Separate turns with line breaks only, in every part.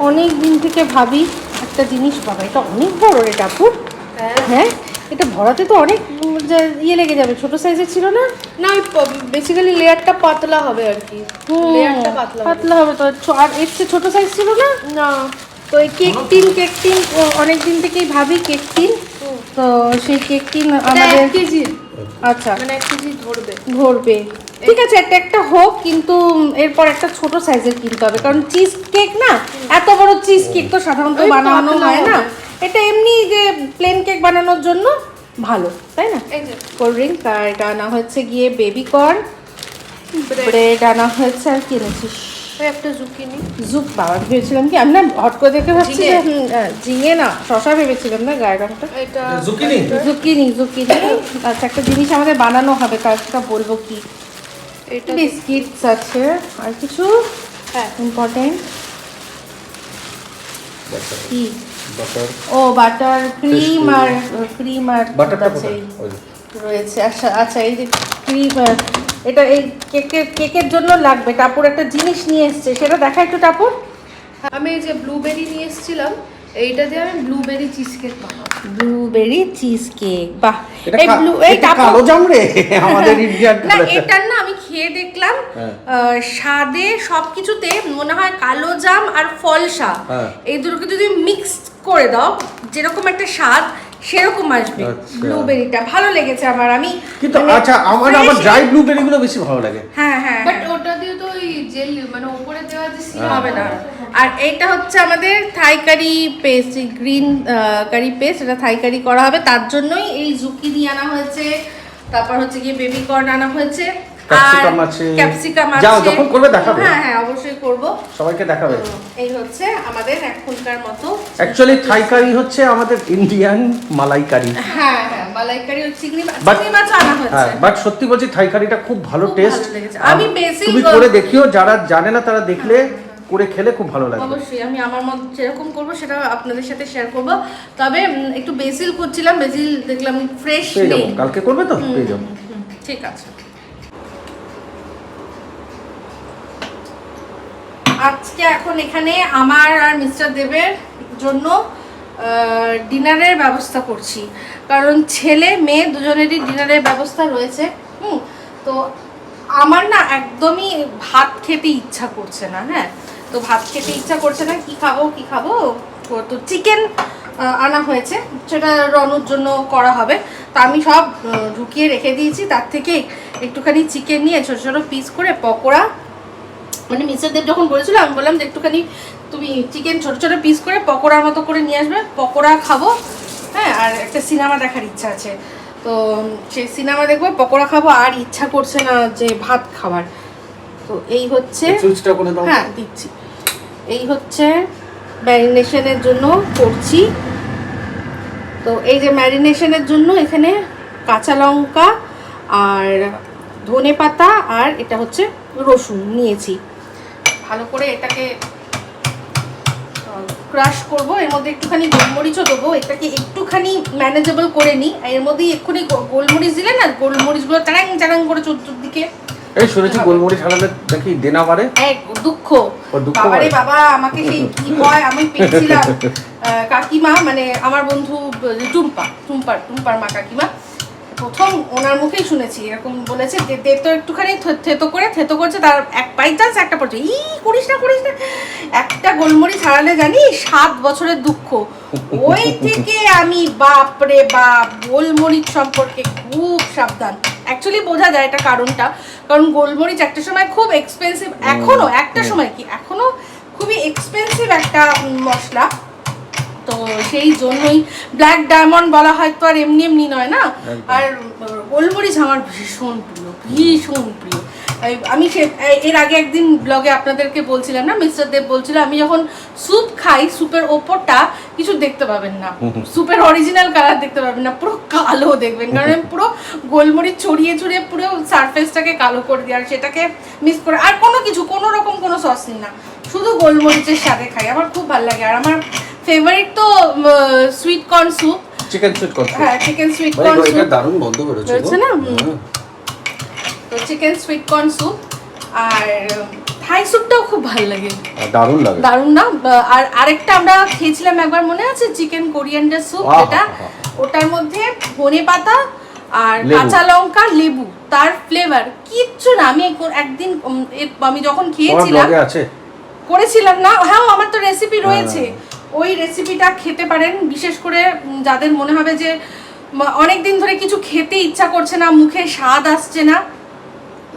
অনেক দিন থেকে ভাবি একটা জিনিস বাবা এটা অনেক বড় রে টাপুর হ্যাঁ। এটা ভরাতে তো অনেক ইয়ে লেগে যাবে ছোট সাইজের ছিল না?
না ওই বেসিক্যালি লেয়ারটা পাতলা হবে আর কি। লেয়ারটা পাতলা হবে।
পাতলা হবে তো। আর এর চেয়ে ছোট সাইজ ছিল না?
না
তো এই কেক টিন কেক টিন অনেক দিন থেকেই ভাবি কেক টিন তো সেই কেক টিন আমাদের
এক কেজি।
আচ্ছা।
মানে এক কেজি ধরবে।
ধরবে। ঠিক আছে একটা একটা হোক কিন্তু এরপর একটা ছোট সাইজের কিনতে হবে। কারণ চিজ কেক না এত বড় চিজ কেক তো সাধারণত বানানো হয় না। এটা এমনি যে প্লেন কেক বানানোর জন্য ভালো তাই না?
এই যে।
কোল্ড ড্রিঙ্ক আর এটা আনা হচ্ছে গিয়ে বেবি কর্ন। ব্রেড আনা হয়েছে আর কি এনেছিস?
ওই একটা জুকিনি
জুপ বাবা ভেবেছিলাম কি আমি না হট করে দেখে ভাবছি যে
ঝিঙে।
না শশা ভেবেছিলাম না গায়ের রংটা
এটা
জুকিনি
জুকিনি জুকিনি আচ্ছা একটা জিনিস আমাদের বানানো হবে কাজটা বলব কি?
এটা
বিস্কিটস আছে। আর কিছু?
হ্যাঁ।
ইম্পর্টেন্ট কি?
বাটার
ও বাটার ক্রিম আর ক্রিম আর
বাটারটা
আছে
ওই
রয়েছে। আচ্ছা আচ্ছা এই যে ক্রিম এটা এই কেকের কেকের জন্য লাগবে। টাপুর একটা জিনিস নিয়ে এসছে। সেটা দেখা একটু টাপুর
আমি এই যে ব্লুবেরি নিয়ে এসেছিলাম। এইটা দিয়ে আমি ব্লুবেরি চিজ কেক বানাবো
ব্লুবেরি চিজ কেক বাহ এই ব্লু এই
কালো জাম রে আমাদের ইন্ডিয়ান
না এটার না আমি খেয়ে দেখলাম
হ্যাঁ।
স্বাদে সবকিছুতে মনে হয় কালো জাম আর ফলসা
হ্যাঁ।
এই দুটোকে যদি মিক্স করে দাও যেরকম একটা স্বাদ সেরকম আসবে
আচ্ছা।
ব্লুবেরিটা ভালো লেগেছে আমার আমি
কিন্তু
মানে
আচ্ছা আমার আমার ড্রাই ব্লুবেরি গুলো বেশি ভালো লাগে
হ্যাঁ হ্যাঁ
বাট। ওটা জেল মানে উপরে দেওয়া যে
হ্যাঁ।
হবে না। আর এইটা হচ্ছে আমাদের Thai curry paste green curry paste এটা থাই কারি করা হবে। তার জন্যই এই জুকি দিয়ে আনা হয়েছে। তারপর হচ্ছে গিয়ে বেবি কর্ন আনা হয়েছে।
Capsicum আছে।
ক্যাপসিকাম আছে।
যাও, যখন করবে দেখাবে।
হ্যাঁ হ্যাঁ অবশ্যই করব।
সবাইকে দেখাবে।
এই হচ্ছে আমাদের এখনকার মতো
অ্যাকচুয়ালি থাই কারি হচ্ছে আমাদের ইন্ডিয়ান মালাই কারি
হ্যাঁ হ্যাঁ মালাইকারি ও চিংড়ি চিংড়ি মাছ আনা হয়েছে
হ্যাঁ বাট সত্যি বলছি থাই কারিটা খুব ভালো টেস্ট।
আমি basil
তুমি করে দেখিও যারা জানে না তারা দেখলে করে খেলে খুব ভালো লাগবে।
অবশ্যই আমি আমার মত যেরকম করব সেটা আপনাদের সাথে শেয়ার করব। তবে একটু বেসিল করছিলাম বেসিল দেখলাম ফ্রেশ নেই।
কালকে করবে তো? পেয়ে যাব।
ঠিক আছে। আজকে এখন এখানে আমার আর মিস্টার দেবের জন্য ডিনারের ব্যবস্থা করছি। কারণ ছেলে, মেয়ে দুজনেরই ডিনারের ব্যবস্থা রয়েছে। হুম, তো আমার না একদমই ভাত খেতে ইচ্ছা করছে না হ্যাঁ? তো ভাত খেতে ইচ্ছা করছে না, কি খাব কি খাব? তো চিকেন আনা হয়েছে। সেটা রনুর জন্য করা হবে। তো আমি সব ঢুকিয়ে রেখে দিয়েছি। তার থেকে একটুখানি চিকেন নিয়ে ছোটো ছোটো পিস করে পকোড়া মানে মিস্টারদের যখন বলেছিল আমি বললাম যে একটুখানি তুমি চিকেন ছোট ছোট পিস করে পকোড়ার মতো করে নিয়ে আসবে পকোড়া খাব হ্যাঁ আর একটা সিনেমা দেখার ইচ্ছা আছে। তো সেই সিনেমা দেখব পকোড়া খাব আর ইচ্ছা করছে না যে ভাত খাবার তো এই হচ্ছে হ্যাঁ দিচ্ছি। এই হচ্ছে ম্যারিনেশনের জন্য করছি। তো এই যে ম্যারিনেশনের জন্য এখানে কাঁচা লঙ্কা আর ধনে পাতা আর এটা হচ্ছে রসুন নিয়েছি। ভালো করে এটাকে ক্রাশ করব। এর মধ্যে একটুখানি গোলমরিচও দেবো। এটাকে একটুখানি ম্যানেজেবল করে নিই। আর এর মধ্যে এক্ষুনি গোলমরিচ দিলে না গোলমরিচগুলো চারাং চারাং করে চতুর্দিকে
এই শুনেছি গোলমরিচ হারালে দেখি দেনা বাড়ে?
এক দুঃখ।
ও,
বাবারে বাবা আমাকে সেই কি কয় আমি পেয়েছিলাম কাকিমা মানে আমার বন্ধু টুম্পা টুম্পার টুম্পার মা কাকিমা। প্রথম ওনার মুখেই শুনেছি। এরকম বলেছে যে দে তো একটুখানি থেতো করে থেতো করছে তার এক বাই চান্স একটা পড়ছে ই করিস না করিস না। একটা গোলমরিচ হারালে জানি সাত বছরের দুঃখ। ওই থেকে আমি বাপ রে বাপ গোলমরিচ সম্পর্কে খুব সাবধান। অ্যাকচুয়ালি বোঝা যায় এটা কারণটা কারণ গোলমরিচ একটা সময় খুব এক্সপেন্সিভ এখনও একটা সময় কি এখনও খুবই এক্সপেন্সিভ একটা মশলা। তো সেই জন্যই ব্ল্যাক ডায়মন্ড বলা হয় তো আর এমনি এমনি নয় না? আর গোলমরিচ আমার ভীষণ প্রিয় ভীষণ প্রিয়। আমি এর আগে একদিন ব্লগে আপনাদেরকে বলছিলাম না মিস্টার দেব বলছিল আমি যখন স্যুপ খাই স্যুপের ওপরটা কিছু দেখতে পাবেন না। স্যুপের অরিজিনাল কালার দেখতে পাবেন না পুরো কালো দেখবেন। কারণ আমি পুরো গোলমরিচ ছড়িয়ে ছড়িয়ে পুরো সারফেসটাকে কালো করে দিই আর সেটাকে মিস করে আর কোনো কিছু কোনো রকম কোনো সস নিই না। শুধু গোলমরিচের সাথে খাই আমার খুব ভালো লাগে। আর আমার ফেভারিট তো sweet corn soup
chicken sweet করতে
হ্যাঁ চিকেন সুইট কর্ন
এটা
স্যুপ
দারুণ বন্ধ করেছ
রয়েছে না?
হ্যাঁ।
তো চিকেন সুইট কর্ন স্যুপ আর থাই স্যুপটাও খুব ভালো লাগে।
দারুণ লাগে।
দারুণ না? আর আরেকটা আমরা খেয়েছিলাম একবার মনে আছে? চিকেন কোরিয়ান্ডার স্যুপ যেটা ওটার মধ্যে ধনে পাতা আর কাঁচা লঙ্কা লেবু তার ফ্লেভার কিচ্ছু না আমি একদিন এর- আমি যখন খেয়েছিলাম করেছিলাম না? হ্যাঁ আমার তো রেসিপি
হ্যাঁ।
রয়েছে। ওই রেসিপিটা খেতে পারেন। বিশেষ করে যাদের মনে হবে যে অনেক দিন ধরে কিছু খেতে ইচ্ছা করছে না মুখে স্বাদ আসছে না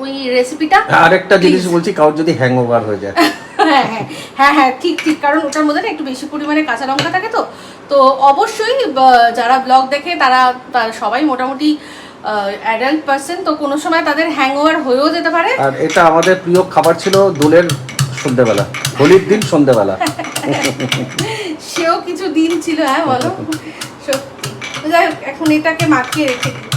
ওই রেসিপিটা
আরেকটা জিনিস বলছি কারোর যদি হ্যাংওভার হয়ে যায়।
হ্যাঁ হ্যাঁ হ্যাঁ হ্যাঁ ঠিক ঠিক কারণ ওটার মধ্যে না একটু বেশি পরিমাণে কাঁচা লঙ্কা থাকে তো। তো অবশ্যই যারা ব্লগ দেখে তারা তারা সবাই মোটামুটি অ্যাডাল্ট পার্সন তো কোনো সময় তাদের হ্যাংওভার হয়েও যেতে পারে।
আর এটা আমাদের প্রিয় খাবার ছিল দোলের সন্ধ্যেবেলা হোলির দিন সন্ধ্যেবেলা।
সেও কিছু দিন ছিল হ্যাঁ বলো সত্যি যাই হোক, এখন এটাকে মাখিয়ে রেখে দিই।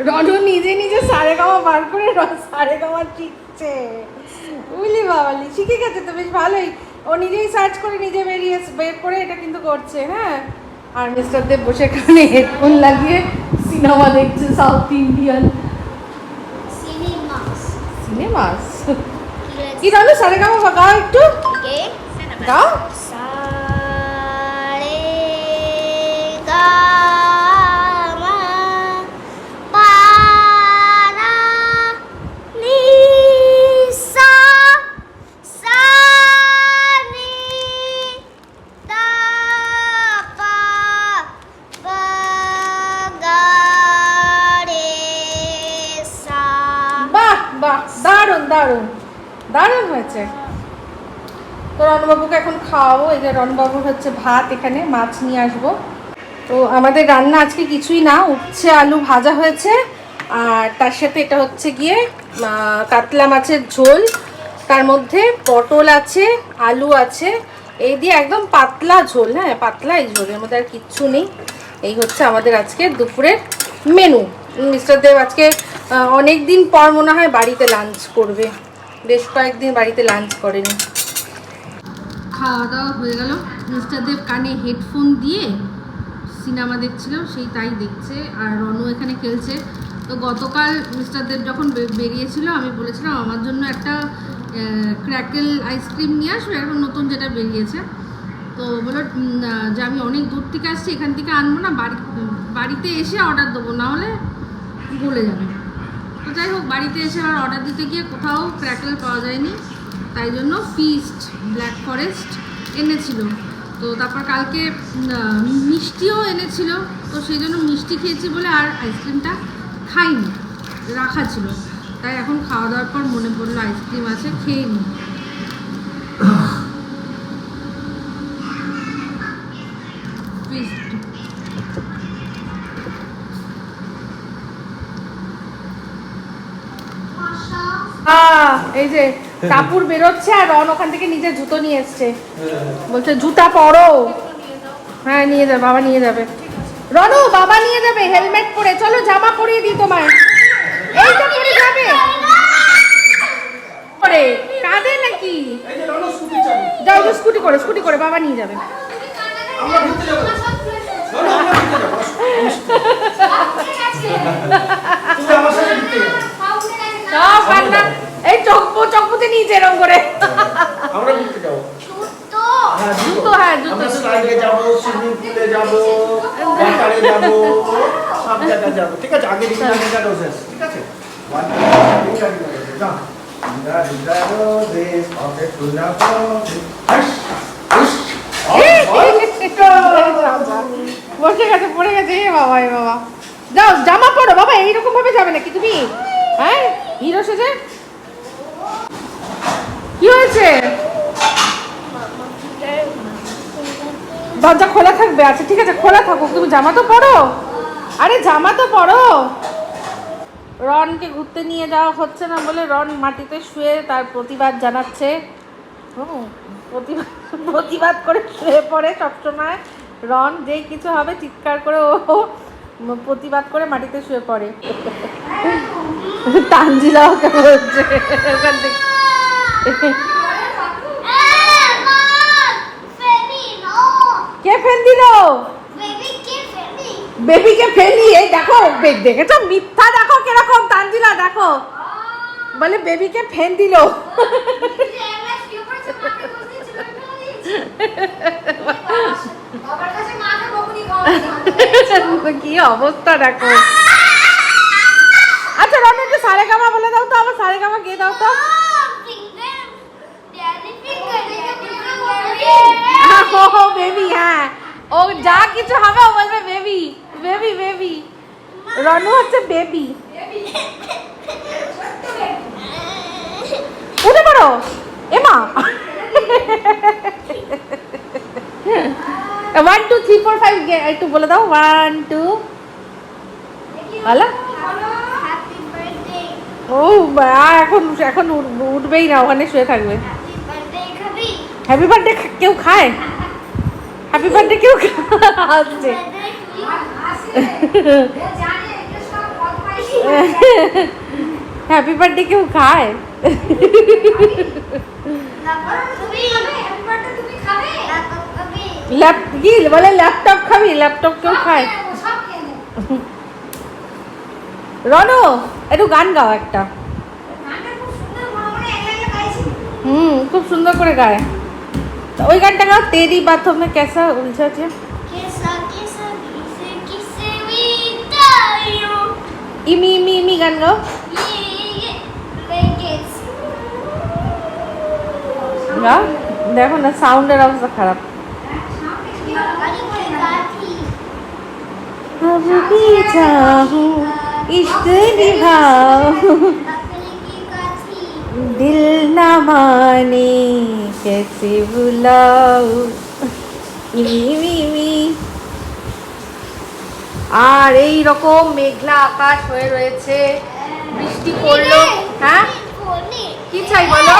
রনু নিজে নিজে সারে গামা বার করে র- সারে গামা শিখছে বুঝলি বাবালি? শিখে গেছে তো বেশ ভালোই। ও নিজেই সার্চ করে নিজে বেরিয়ে বের করে এটা কিন্তু করছে হ্যাঁ? আর মিস্টার দেব বসে এখানে হেডফোন লাগিয়ে সিনেমা দেখছে সাউথ ইন্ডিয়ান. সিনেমাস কি রনু সারে গামা গাও একটু. গাও? রণবাবুর হচ্ছে ভাত, এখানে মাছ নিয়ে আসব। তো আমাদের রান্না আজকে কিছুই না উচ্ছে আলু ভাজা হয়েছে, আর তার সাথে এটা হচ্ছে গিয়ে কাতলা মাছের ঝোল। তার মধ্যে পটল আছে, আলু আছে, এই দিয়ে একদম পাতলা ঝোল হ্যাঁ পাতলা এই ঝোলের মধ্যে আর কিচ্ছু নেই। এই হচ্ছে আমাদের আজকে দুপুরের মেনু মিস্টার দেব আজকে অনেক দিন পর মনে হয় বাড়িতে লাঞ্চ করবে। বেশ কয়েকদিন বাড়িতে লাঞ্চ করেনি। খাওয়া দাওয়া হয়ে গেল। মিস্টার দেব কানে হেডফোন দিয়ে সিনেমা দেখছিল, সেই তাই দেখছে। আর রনু এখানে খেলছে। তো গতকাল মিস্টার দেব যখন বেরিয়েছিল, আমি বলেছিলাম, আমার জন্য একটা ক্র্যাকেল আইসক্রিম নিয়ে আসবে, এখন নতুন যেটা বেরিয়েছে। তো বলো যে আমি অনেক দূর থেকে আসছি, এখান থেকে আনব না, বাড়ি, বাড়িতে এসে অর্ডার দেবো, না হলে যাবে। তো যাই হোক, বাড়িতে এসে আর অর্ডার দিতে গিয়ে কোথাও ক্র্যাকেল পাওয়া যায়নি। তাই জন্য ফিস্ট ব্ল্যাক ফরেস্ট এনেছিল। তো তারপর কালকে মিষ্টিও এনেছিল। তো সেই জন্য মিষ্টি খেয়েছি বলে আর আইসক্রিমটা খাইনি রাখা ছিল। তাই এখন খাওয়া দাওয়ার পর মনে পড়ল আইসক্রিম আছে খেয়ে নিই। এই যে কাপুর বেরোচ্ছে আর রন ওখান থেকে নিজের জুতো নিয়ে এসছে। বলছে, জুতা পরো। হ্যাঁ নিয়ে যাবে, বাবা নিয়ে যাবে। রনু, বাবা নিয়ে যাবে, হেলমেট পরে। চলো, জামা পরিয়ে দিই তোমায়। এইটা পরে যাবে। পরে। কাঁদে নাকি? যাও স্কুটি করে স্কুটি করে, বাবা নিয়ে যাবে। সব এরকম করে।
আমরা ঘুরতে যাব।
Tuto.
জুতো। হ্যাঁ জুতো
আমরা স্লাইডে যাব সুইমিং পুলে যাব ওয়াটারে যাব সব জায়গায় যাব। ঠিক আছে আগে দিন আগে যাব শেষ। ঠিক আছে?
বসে গেছে পড়ে গেছে এ বাবা এ বাবা যাও জামা পরো বাবা এইরকম ভাবে যাবে নাকি তুমি হ্যাঁ হিরো সেজে হয়েছে? দরজা খোলা থাকবে? আচ্ছা ঠিক আছে, খোলা থাকুক। তুমি জামা তো পরো? আরে, জামা তো পরো! রনকে ঘুরতে নিয়ে যাওয়া হচ্ছে না বলে রন মাটিতে শুয়ে তার প্রতিবাদ জানাচ্ছে। প্রতিবাদ প্রতিবাদ করে শুয়ে পড়ে সবসময়। রন যেই কিছু হবে চিৎকার করে ও প্রতিবাদ করে মাটিতে শুয়ে পড়ে। তানজিলা ওকে বলছে ওখান থেকে কে ফেল দিল বেবিকে ফেলি। এই দেখো দেখেছ? মিথ্যা দেখো কীরকম তানজিলা দেখো। বলে বেবিকে ফেন দিল। কি অবস্থা দেখো। আচ্ছা রনি একটু সারে গামা বলে দাও তো আমার সারে গামা কে দাও তো? ও ও যা কিছু হবে ও বলবে বেবি বেবি বেবি রনু হচ্ছে বেবি উঠে পড়ো। এমা। One two three four five একটু বলে দাও। ওয়ান টু বলো ও এখন এখন উঠবেই না ওখানে শুয়ে থাকবে। হ্যাপি বার্থডে কেউ খায়? হ্যাপি বার্থডে কেউ আসছে। হ্যাপি বার্থডে কেউ খায়। কি বলে ল্যাপটপ খাবি? ল্যাপটপ কেউ খায়। রনো, একটু গান গাও একটা। হুম, খুব সুন্দর করে গায়। ওই গানটা গাও তেরি বাথো মে কেসা উলঝা আছে ইমি ইমি ইমি গান গাও গাও দেখো না সাউন্ডের অবস্থা খারাপ अब भी चाहूं इश्क निभाओ દિલ ના માને કેસે ભૂલાઉ আর এই রকম মেঘলা আকাশ হয়ে রয়েছে। বৃষ্টি পড়ল। হ্যাঁ? কি চাই বলো?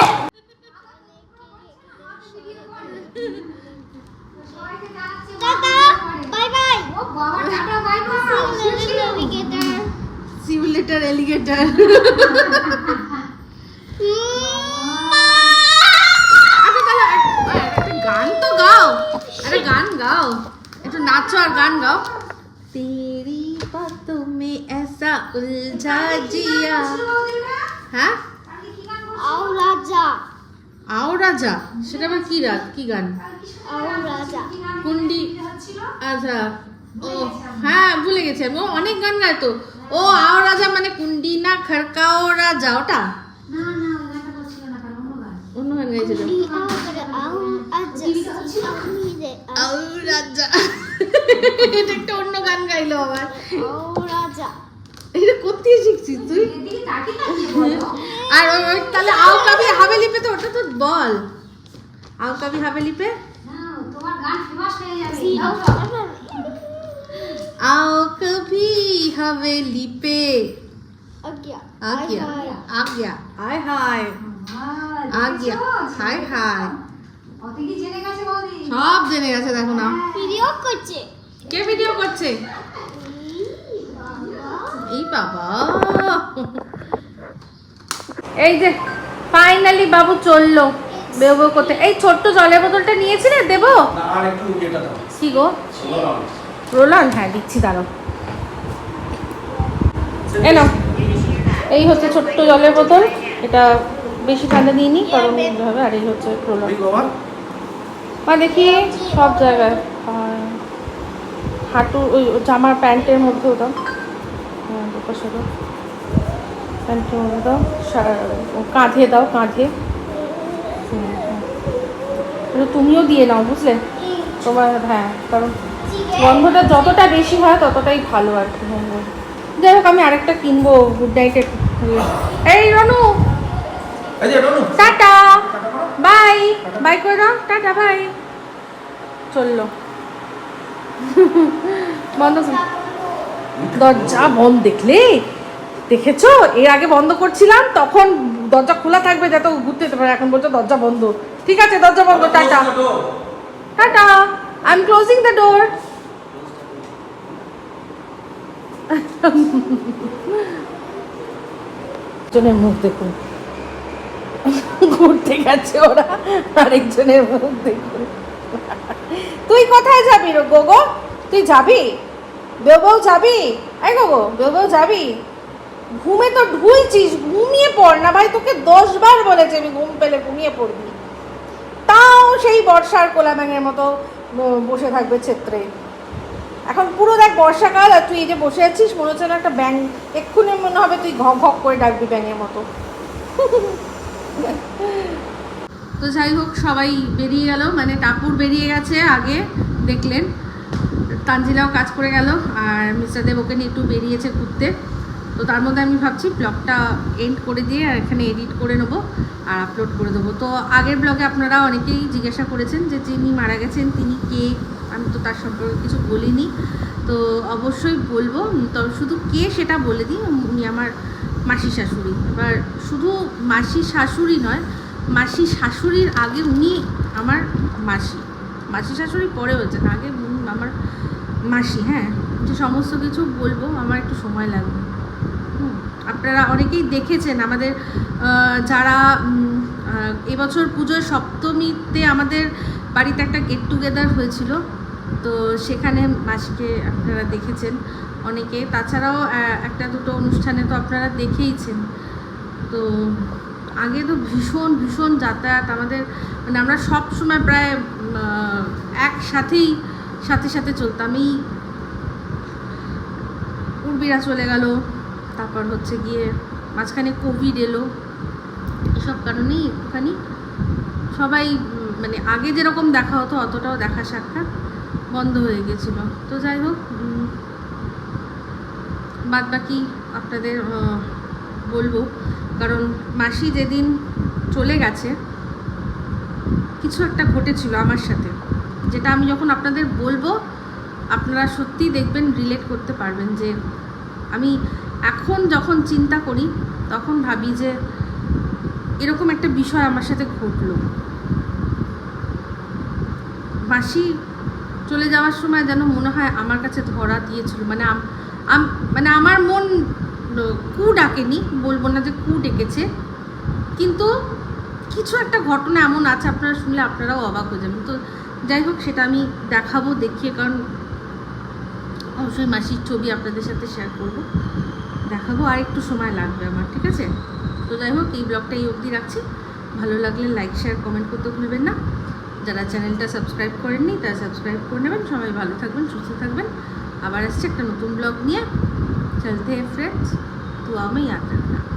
See you. গাও। একটু নাচো আর গান গাও। তেরি বাতো মে এসা উলঝা জিয়া। হ্যাঁ? আও রাজা। আও রাজা? সেটা আমার কি রাত? কি গান? আও রাজা। কুন্ডি। আচ্ছা। ও হ্যাঁ ভুলে গেছি ও অনেক গান গায় তো ও আও রাজা মানে কুন্ডি না খড়কাও রাজা। ওটা? না না অন্য গান। গাইছে এটা একটা অন্য গান গাইলো আবার এটা কোথায় শিখছিস তুই আর ওই- ওই তাহলে আও কাবি হাভেলি পে তো ওটা তো বল আও কাবি হাভেলি পে आओ कभी हवेली पे आ गया आ गया हाय हाय आ गया हाय हाय সব জেনে গেছে দেখো না
ভিডিও করছে।
কে ভিডিও করছে? এই বাবা। এই যে ফাইনালি বাবু চলল। বেবো করতে। এই ছোট্ট জলের বোতলটা নিয়েছিলে দেবো?
না, আর একটু যেটা দাও।
কি গো? রোলান হ্যাঁ দিচ্ছি দাঁড়ো এলো এই হচ্ছে ছোট্ট জলের বোতল। এটা বেশি ঠান্ডা দিইনি কারণ হবে আর এই হচ্ছে রোলান
ঠিক
মা দেখি সব জায়গায় হাঁটু ওই জামার প্যান্টের মধ্যেও দাও হ্যাঁ দুপাশে দাও প্যান্টের মধ্যে দাও কাঁধে দাও কাঁধে। তুমিও দিয়ে নাও বুঝলে? তোমার হ্যাঁ কারণ গন্ধটা যতটা বেশি হয় ততটাই ভালো আর কি। যাই হোক আমি আরেকটা কিনবো গুড নাইটের এই
Ronu! Ronu!
Tata. Bye bye করে দাও টাটা বাই চলল। বন্ধ দরজা বন্ধ দেখলে? দেখেছ? এর আগে বন্ধ করছিলাম তখন দরজা খোলা থাকবে যাতে ঘুরতে যেতে পারে। এখন বলছো দরজা বন্ধ। ঠিক আছে দরজা বন্ধ tata. Tata. I am closing the door জনের মুখ দেখুন। ঘুরতে গেছে ওরা, আরেকজনের মুখ দেখুন তুই কোথায় যাবি রে গোগো? তুই যাবি? বেউ যাবি? এই গোগো বেউ যাবি? ঘুমে তো ঢুলছিস, ঘুমিয়ে পড় না ভাই, তোকে দশ বার বলেছে আমি ঘুম পেলে ঘুমিয়ে পড়বি। তাও সেই বর্ষার কোলা ব্যাঙের মতো বসে থাকবে ক্ষেত্রে এখন পুরো দেখ বর্ষাকাল, আর তুই এই যে বসে আছিস, মনে হচ্ছে না একটা ব্যাং এক্ষুনি মনে হবে তুই ঘক ঘক করে ডাকবি ব্যাঙের মতো। তো যাই হোক, সবাই বেরিয়ে গেল। মানে টাপুর বেরিয়ে গেছে আগে, দেখলেন। তানজিলাও কাজ করে গেল, আর মিস্টার দেব ওকে নিয়ে একটু বেরিয়েছে ঘুরতে। তো তার মধ্যে আমি ভাবছি, ব্লগটা এন্ড করে দিয়ে আর এখানে এডিট করে নেব আর আপলোড করে দেবো। তো আগের ব্লগে আপনারা অনেকেই জিজ্ঞাসা করেছেন যে যিনি মারা গেছেন, তিনি কে? আমি তো তার সম্পর্কে কিছু বলিনি। তো অবশ্যই বলব। তবে শুধু কে সেটা বলে দিই, উনি আমার মাসি শাশুড়ি। এবার শুধু মাসি শাশুড়ি নয়, মাসি শাশুড়ির আগে উনি আমার মাসি। মাসি শাশুড়ি পরে হয়েছেন আগে আমার মাসি হ্যাঁ? যে সমস্ত কিছু বলব, আমার একটু সময় লাগবে। আপনারা অনেকেই দেখেছেন আমাদের যারা এবছর পুজোর সপ্তমীতে আমাদের বাড়িতে একটা গেট টুগেদার হয়েছিল। তো সেখানে মাসিকে আপনারা দেখেছেন অনেকে। তাছাড়াও একটা দুটো অনুষ্ঠানে তো আপনারা দেখেইছেন। তো আগে তো ভীষণ ভীষণ যাতায়াত আমাদের মানে আমরা সব সময় প্রায় একসাথেই সাথে সাথে চলতাম এই উর্বিরা চলে গেল, তারপর হচ্ছে গিয়ে মাঝখানে কোভিড এলো। এসব কারণেই একটুখানি সবাই মানে আগে যেরকম দেখা হতো, অতটাও দেখা সাক্ষাৎ। বন্ধ হয়ে গেছিল। তো যাই হোক বাদ বাকি আপনাদের বলব। কারণ মাসি যেদিন চলে গেছে, কিছু একটা ঘটেছিল আমার সাথে, যেটা আমি যখন আপনাদের বলব, আপনারা সত্যিই দেখবেন রিলেট করতে পারবেন যে আমি এখন যখন চিন্তা করি, তখন ভাবি যে এরকম একটা বিষয় আমার সাথে ঘটলো। মাসি চলে যাওয়ার সময় যেন মনে হয় আমার কাছে ধরা দিয়েছিল। মানে মানে আমার মন কু ডাকেনি, বলব না যে কু ডেকেছে। কিন্তু কিছু একটা ঘটনা এমন আছে, আপনারা শুনলে আপনারাও অবাক হয়ে যাবেন। তো যাই হোক, সেটা আমি দেখাবো, দেখিয়ে, কারণ অবশ্যই মাসির ছবি আপনাদের সাথে শেয়ার করব। দেখাবো, আর একটু সময় লাগবে আমার, ঠিক আছে? তো যাই হোক, এই ব্লগটা এই অবধি রাখছি। ভালো লাগলে লাইক শেয়ার কমেন্ট করতে ভুলবেন না। যারা চ্যানেলটা সাবস্ক্রাইব করেননি, তারা সাবস্ক্রাইব করে নেবেন। সবাই ভালো থাকবেন, সুস্থ থাকবেন। আবার আসছে একটা নতুন ব্লগ নিয়ে। চলতে হ্যাঁ ফ্রেন্ডস তো আমি ইয়াদ রাখলাম